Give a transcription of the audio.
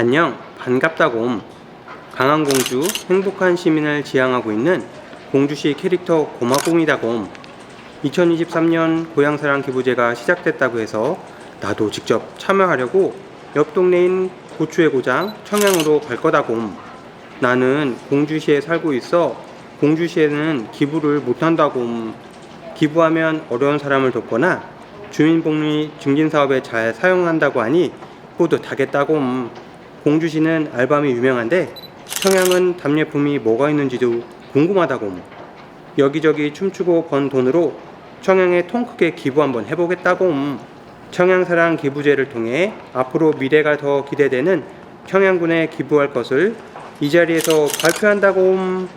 안녕, 반갑다곰. 강한 공주, 행복한 시민을 지향하고 있는 공주시 캐릭터 고마공이다곰. 2023년 고향사랑 기부제가 시작됐다고 해서 나도 직접 참여하려고 옆 동네인 고추의 고장 청양으로 갈 거다곰. 나는 공주시에 살고 있어 공주시에는 기부를 못한다곰. 기부하면 어려운 사람을 돕거나 주민복리 증진 사업에 잘 사용한다고 하니 뿌듯하겠다곰. 공주시는 알밤이 유명한데 청양은 답례품이 뭐가 있는지도 궁금하다곰. 여기저기 춤추고 번 돈으로 청양에 통 크게 기부 한번 해보겠다곰. 청양사랑 기부제를 통해 앞으로 미래가 더 기대되는 청양군에 기부할 것을 이 자리에서 발표한다곰.